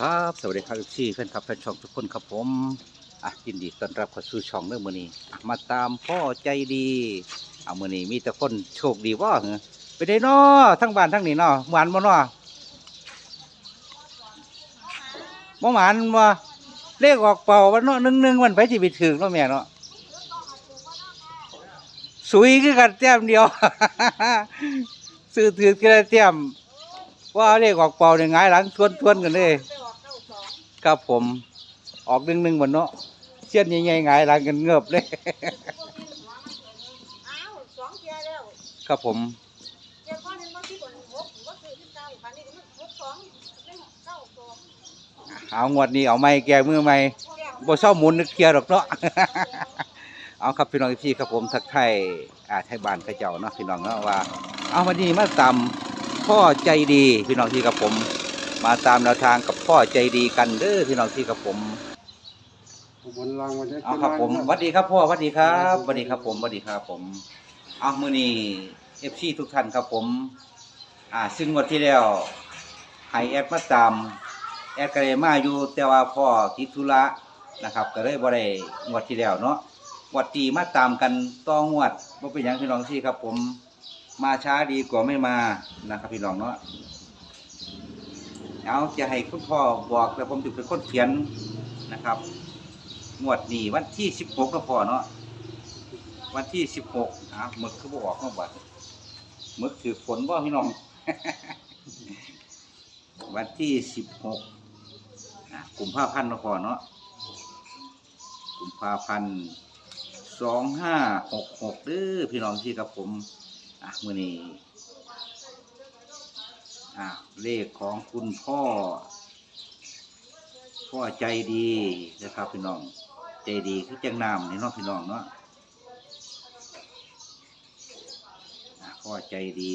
ครับสวัสดีครับพี่แฟนคลับแฟนช่องทุกคนครับผมอะยินดีต้อนรับเข้าสู่ช่องเรื่องมือนี้อะมาตามพ่อใจดีเอามือนี้มีแต่คนโชคดีว่าเหรอไปได้นอทั้งบ้านทั้งนี้เนาะหวานบ่เนาะบ่หวานบ่เลขออกเป่าวันเนาะหนึ่งหนึ่งวันไปที่ไปถึงเนาะแม่เนาะสุยคือกันแต้มเดียวซื้อถือกันแต้มว่าเลขออกเป่าเนี่ยหงายหลังทวนทวนกันเลย ครับผมออกหนึ่งหนึ่งวันเนาะเสี้ยนใหญ่ๆหงายหลังกันเงือบเลยอ้าวสองเทียแล้วครับผมเทียก้อนนึงบางทีก็หกบ่ซื้อที่เก้าพันนี่ก็มันหกสองได้เก้าสองเอางวดนี้เอาไม้แก้มือไม้แก้วบ่เศร้าหมุนนึกเคลียร์หรอกเนาะเอาครับพี่น้องพี่ครับผมทักทายอ่าไทยบ้านกระเจ้าเนาะพี่น้องเนาะว่า เอาวันนี้มาตามพ่อใจดีพี่น้องที่กับผม มาตามแนวทางกับพ่อใจดีกันเด้อพี่น้องที่กับผมบนรางวันนี้เอาครับผมสวัสดีครับพ่อสวัสดีครับสวัสดีครับผมสวัสดีครับผมเอามื้อนี้เอฟซีทุกท่านครับผม อ่า ซึ่งงวันที่แล้วให้แอดมาตามแอดก็เลยมาอยู่แต่ว่าพ่อติดธุระนะครับ ก็เลยบ่ได้งวดที่แล้วเนาะงวดตีมาตามกันต่องวดบ่เป็นหยังพี่น้องที่ครับผม มาช้าดีกว่าไม่มานะครับพี่น้องเนาะ เอาจะให้คุณพ่อบอกแต่ผมจะเป็นคนเขียนนะครับงวดนี้วันที่สิบหกก็พอเนาะวันที่สิบหกอะหมึกคือบอกมาบัดหมึกถือฝนบ่พี่น้อง วันที่สิบหกอะกุมภาพันธ์เนาะพอเนาะกลุ่มภาพันธ์สองห้าหกหกเด้อพี่น้องที่กับผมอะมื้อนี้ อะเลขของคุณพ่อ พ่อใจดีนะครับพี่น้อง ใจดีคือจังน้ำนี่เนาะพี่น้องเนาะอะพ่อใจดี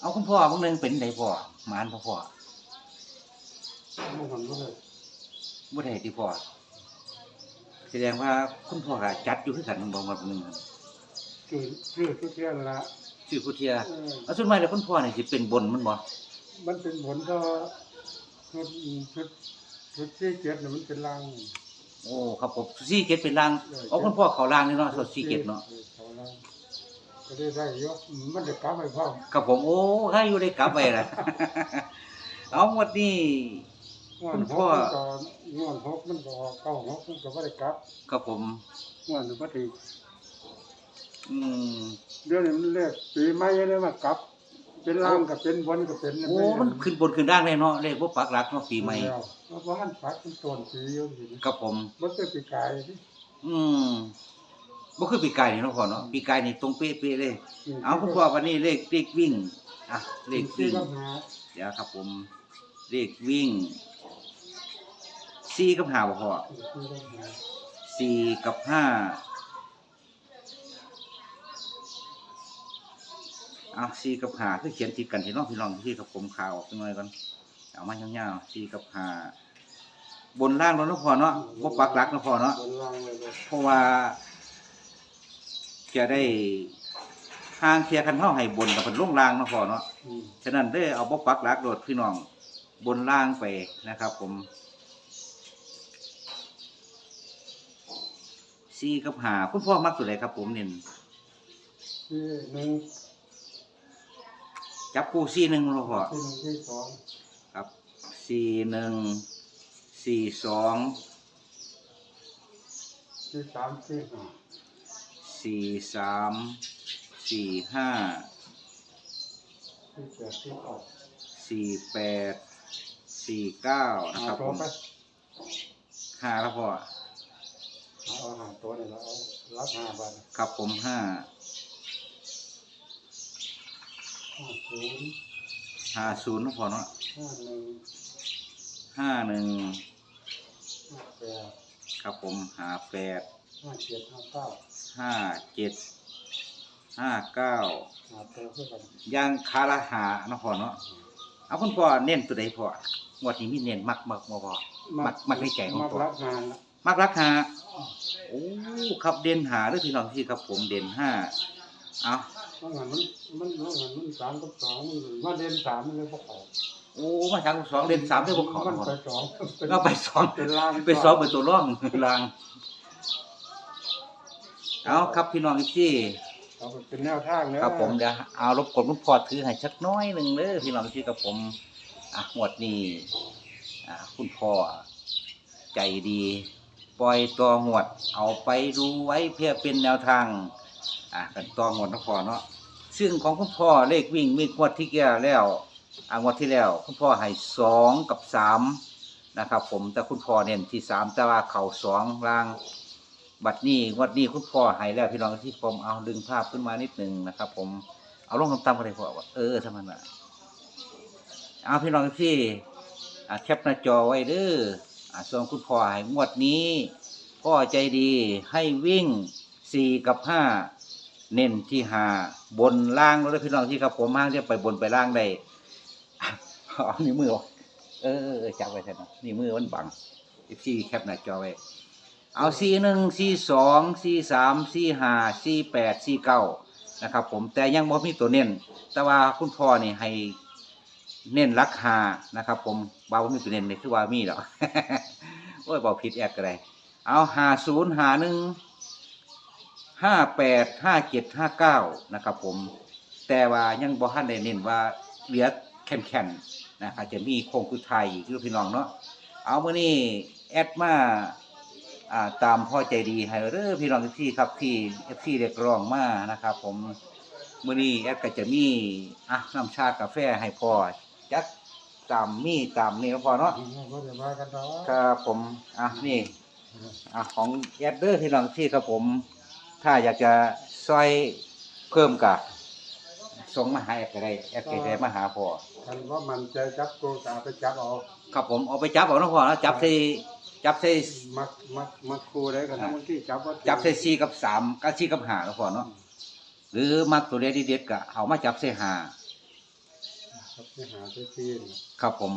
เอาคุณพ่อพวกนึงเป็นไดพ่อหมานพ่อพ่อมันมันเลย บ่ได้ที่พ่อแสดงว่าคุณพ่อก็จัดอยู่คือกันบ่มาหนึงชื่อชื่อทุกเที่ยนละชื่อผู้เทียเออเอาส่วนมากแล้วคุณพ่อนี่สิเป็นบนมันบ่มันเป็นผลก็ชุดชุดชุดที่เจ็ดน่ะมันเป็นรางโอ้ครับผมซี่เกตเป็นรางเอาคุณพ่อเขารางนี่เนาะสดซี่เกตเนาะออเขารางก็ได้ได้เยอะมันจะกลับไปพร้อม ครับผมโอ้ให้อยู่ได้กลับไปนะเอาวันนี้ งวคุดณหพ่อกมันก็งวดหกมันก็ออกเก้าหกมันก็ไม่ได้กลับครับผม งวดหนึ่งก็ถึงอืมเดือนนี้มันเลขปีใหม่เลยมากลับ เป็นรางกับเป็นบนกับเป็นโอ้มันขึ้นบนขึ้นล่างเลยเนาะเลขบ่ปักหลักเนาะปีใหม่แล้วเพราะมันปักเป็นต้นปีอยู่สิครับผม มันเป็นปีกายที่อืมบ่คือปีกายนี่เนาะพ่อเนาะปีกายนี่ตรงเป๊ะๆเลย เอาคุณพ่อวันนี้เลขเลขวิ่ง อะเลขที่วิ่งก็หาเดี๋ยวครับผม เลขวิ่ง สี่กับห้าบ่พอก็หาสี่กับห้าเอาสี่กับห้าคือเขียนติดกันที่น้องพี่น้องที่กับผมข่าวออกจังเลยก่อนเอามายาวๆสี่กับห้าบนล่างแล้วเนาะพอเนาะบ่ปักหลักเนาะพอเนาะเพราะว่า จะได้ห่างเคลียร์คันเฮาให้บนกับเพิ่นลงล่างเนาะพอเนาะอืมฉะนั้นได้เอาบ่ปักหลักโดดพี่น้องบนล่างไปนะครับ ผม สี่กับห้าคุณพ่อมักตัวไหนครับผมเน้นที่หนึ่งจับคู่สี่หนึ่งเนาะพ่อที่หนึ่งที่สองครับสี่หนึ่งสี่สองที่สามที่ห้าสี่สามสี่ห้าที่แปดที่เก้าสี่แปดสี่เก้านะหาครับตัผวมไปห้าแล้วพ่อ เอาหาตัวนี่แล้วเอารับห้าบาทครับผมห้าห้าศูนย์ห้าศูนย์นะพ่อเนาะห้าหนึ่งห้าหนึ่งห้าแปดครับผมห้าแปดห้าเจ็ดห้าเก้าห้าเจ็ดห้าเก้าหาตัวเพื่อกันย่างคาราหานะพ่อเนาะเอาคุณพ่อเน้นตัวใดพ่องวดนี้มีเน้นมักมักบ่พ่อมักมักในใจของมักตัวรับงานละ มักรักหาโอ้ครับเด่นหาเด้อพี่น้องที่ครับผมเด่นห้าเอามันหันมันมันมันหันมันสามกับสองมันมาเด่นสามมันเลยพวกเขาโอ้มาทางสองเด่นสามได้บ่เขามันไปสองก็ไปสองเป็นล่างไปสองเป็นตัวร่องลางเอาครับพี่น้องอีกที่เอาไปเป็นแนวทางเนอะครับผมเดี๋ยวเอารบกวนคุณพ่อถือให้สักน้อยหนึ่งเด้อพี่น้องที่กับผมอะหมวดนี้อะคุณพ่อใจดี ปล่อยตัวหวด เอาไปดูไว้เพื่อเป็นแนวทาง อะกันตัวหวดนะพ่อเนาะซึ่งของคุณพ่อเลขวิ่งมีงวดที่แก่แล้วอ่างวดที่แล้ว คุณพ่อให้สองกับสามนะครับผมแต่คุณพ่อเน้นที่สามแต่ว่าเข่าสองล่าง บัดนี้งวดนี้คุณพ่อให้แล้วพี่น้องที่ผมเอาดึงภาพขึ้นมานิดหนึ่งนะครับ ผมเอาลงต่ำๆก็ได้พ่อว่าเออทำมันละเอาพี่น้องที่แคปหน้าจอไว้เด้อ ส่วนคุณพ่อให้งวดนี้พ่อใจดีให้วิ่งสี่กับห้าเน้นที่หาบนล่างแล้วเด้อพี่น้องที่ครับผมห้างที่ไปบนไปล่างได้อะเอานิ้วมือออกเออจับไว้แทนนะนิ้วมือมันบังอีซี่แคปหน้าจอไว้เอาสี่หนึ่งสี่สองสี่สามสี่ห้าสี่แปดสี่เก้านะครับผมแต่ยังบ่มีตัวเน้นแต่ว่าคุณพ่อนี่ให้ เน้นรักหานะครับ ผมบ่าวมีตัวเน้นนี่คือว่ามีหรอกโอ้ยบอกผิดแอดก็ได้เอาหาศูนย์หาหนึ่งห้าแปดห้าเจ็ดห้าเก้านะครับ ผม แต่ว่ายังบ่ทันได้เน้นว่าเหลือแข็งๆนะครับจะมีโคงคือไทยคือพี่น้องเนาะเอาเมื่อนี้แอดมาตามพ่อใจดีให้เด้อพี่น้องที่ครับที่เอฟซีเรียกร้องมานะครับ ผมมื้อนี้แอดก็จะมีอะน้ำชากาแฟให้พ่อ จักตามมีตามนี่นะพ่อเนาะก็จะมากันต่อครับผมอะนี่อะของแอดเด้อพี่น้องที่ครับผม ถ้าอยากจะซอยเพิ่มกะส่งมาหาแอดก็ได้แอดก็ได้มาหาพ่อคันว่ามันใจจับตัวกาไปจับเอาครับผมเอาไปจับเอาเนาะพ่อเนาะจับใส่จับใส่มักมักมักครูได้กันทั้งที่จับว่าจับใส่สี่กับสามกับสี่กับห้าเนาะพ่อเนาะหรือมักตัวเด็ดเด็ดๆก็เอามาจับใส่หา ครับที่หาที่ที่นี่ครับผม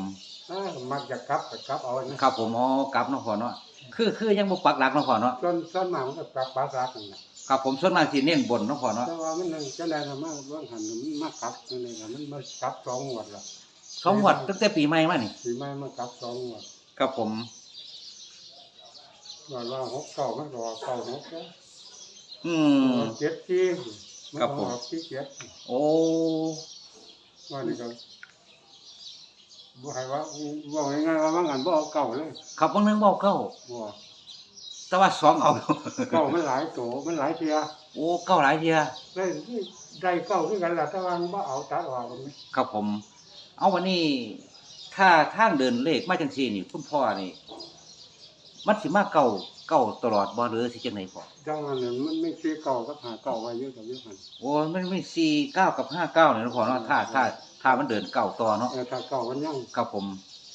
ถ้ามักจะกลับก็กลับเอานะ ครับผมอ๋อกลับเนาะพ่อเนาะคือคือยังบ่ปักหลักเนาะพ่อเนาะส่วนส่วนมากมันก็กลับปลาสักนั่นแหละครับผมส่วนมากสิเน้นบนเนาะพ่อเนาะแต่ว่ามันนั่นจะได้ทำมาเบื้องหันมันมากลับนั่นเองอะมันมากลับสองงวดละสองงวดตั้งแต่ปีใหม่มานี่สีไม้มากลับสองงวดครับผมว่าว่าหกเก้ามันรอเก้าหกแล้วอืมเจ็ดที่ครับผมนออกที่เจ็ดโอ้ ว่านี่ก็ บ่ให้ว่าบอกง่ายๆว่ามันหันบ่เอาเก่าเลยครับบางนึงบอกเก้าบ่แต่ว่าสองเอา เก่ามันหลายโตมันหลายเทียโอ้เก้าหลายเทียได้ได้เก่าคือกันล่ะแต่ว่าบ่เอาตัดออกมันครับผม เอาวันนี้ ถ้าทางเดินเลขมาจังซี่นี่คุณพ่อนี่ มันสิมาเก่าเก่าตลอดบ่หรือสิจังไดพ่อจังนั้นน่ะมันไม่คือเก่ากับหาเก่าไว้เยอะกับเยอะหันโอ้ยมันไม่สี่เก้ากับห้าเก้าเนี่ยนะพ่อเนาะถ้าถ้า ถ้ามันเดินเก้าต่อเนาะเออถ้าเก่ามันยังครับผม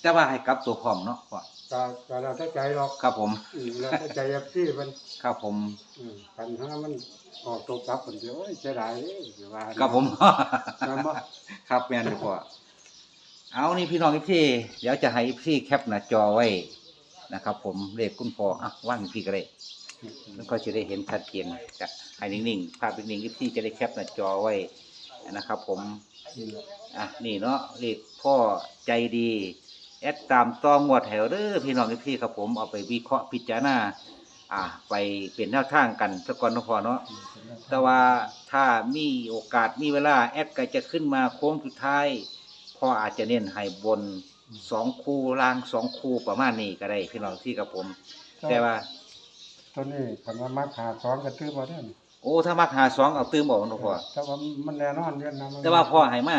แต่ว่าให้กลับตัวพร้อมเนาะพ่อก็ก็แล้วแต่ใจหรอกครับผมอืมแล้วแต่ใจยับที่มันครับผมอืมปัญหามันออกตัวกลับมันเดียวโอ้ยเสียดายเด้อย่าว่าครับผมแม่นบ่ ครับแม่นอยู่พ่อเอานี่พี่น้องอีพี่เดี๋ยวจะให้พี่แคปหน้าจอไว้นะครับ ผมเลขคุณพ่ออะว่างพี่ก็ได้แล้วก็จะได้เห็นชัดเจนจะให้นิ่งๆภาพนิ่งๆที่พี่จะได้แคปหน้าจอไว้ นะครับ ผมอะนี่เนาะเลขพ่อใจดี แอดตามตองงวดแถวเด้อพี่น้องพี่ครับผมเอาไปวิเคราะห์พิจารณาอะไปเป็นแนวทางกันสกอนนพอเนาะแต่ว่าถ้ามีโอกาสมีเวลาแอดก็จะขึ้นมาโค้งสุดท้ายพ่ออาจจะเน้นให้บนสองคู่ล่างสองคู่ประมาณนี้ก็ได้พี่น้องที่ครับผม แต่ว่า ตัวนี้คันว่ามักหาซ้อนก็ตื้อบ่ได้ อ้ถ้ามักหาสองเอาตื้มบอกเนาะพ่อแต่ว่ามันแน่นอนเยอะนะมันแต่ว่าพ่อให้มา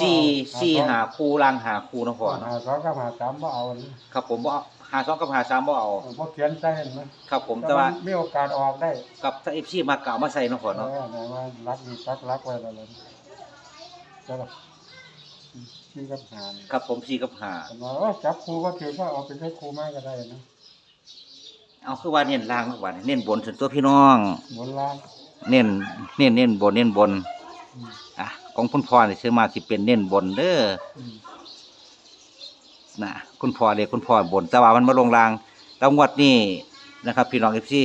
สี่สี่หาคู่ล่างหาคู่เนาะพ่อเนาะหาซ้อนก็หาสามบ่เอานี่ครับผมบ่เอาหาสองกับหาสามบ่เอาบ่เขียนใจเห็นไหมครับผมแต่ว่ามีโอกาสออกได้กับถ้าเอฟซีมากล่าวมาใส่เนาะพ่อเอเนาะอแต่ว่ารักนี่รักรักไว้แล้วเลยแต่ว่าที่กับหานี่ครับผมซีกับหาแต่ว่าเอ้ยจับครูก็ถือว่าเอาไปให้ครูมาก็ได้นะ เอาคือว่าเน้นล่างมากกว่านี่เน้นบนส่วนตัวพี่น้อง บนล่างเน้นเน้นเน้นบนเน้นบนอืมอะของคุณพ่อนี่ซื้อมาสิเป็นเน้นบนเด้ออืมนะคุณพ่อเด็กคุณพ่อบน แต่ว่ามันมาลงล่างแล้วงวดนี้นะครับ พี่น้องเอฟซี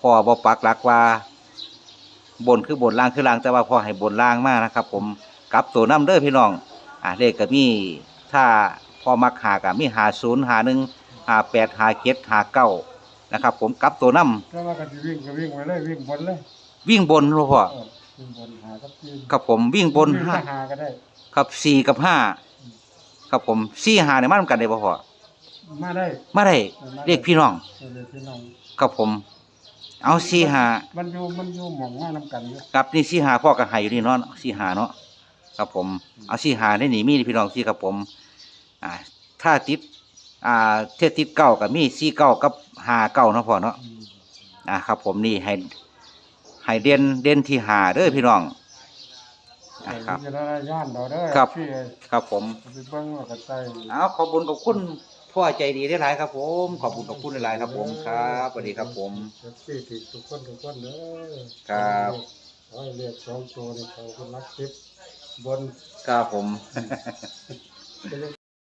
พ่อบ่ปักหลักว่า บนคือบนล่างคือล่าง แต่ว่าพ่อให้บนล่างมากนะครับ ผมกลับตัวน้ำเด้อพี่น้อง อ่าเลขก็มีถ้าพอมักหากับมีหาศูนย์หาหนึ่งหาแปดหาเจ็ดหาเก้า นะครับ ผมกลับตัวน้แล้วว่าก็สิวิ่งก็วิ่งไปเลยวิ่งบนเลยำวิ่งบนหลวงพ่อเออวิ่งบนหากับจีนครับผมวิ่งบนวิ่งห้าหาก็ได้ ครับสี่กับห้าครับผมสี่หาเนี่ยมันกันได้บ่พ่อมาได้มาได้เลขพี่น้องเออเลขพี่น้องครับผม เอาสี่หามันอยู่มันอยู่หม่องว่านำกันอยู่กับนี่สี่หาพ่อกับหายอยู่นี่เนาะสี่หาเนาะครับผม เอาสี่หาได้หนีมีพี่น้องสี่ครับผม อ่า ถ้าติด อ่าเทศติดเก้ากับมีสี่เก้ากับหาเก้าเนาะพ่อเนาะอืมอ่าครับ ผมนี่ให้ให้เด่นเด่นที่หาเด้อพี่น้องอ่าครับ แต่วิจารณญาณเราเด้อครับ ที่ครับผม ไปเบิ่งว่าก็ใส่เอาขอบคุณขอบคุณพ่อใจดีได้หลายครับ ผมขอบคุณขอบคุณหลายๆครับผมครับสวัสดีครับผมที่ที่ทุกคนทุกคนเด้อครับขอให้เรียกสองตัวในเขาคนรักสิบบน ครับผม เป็น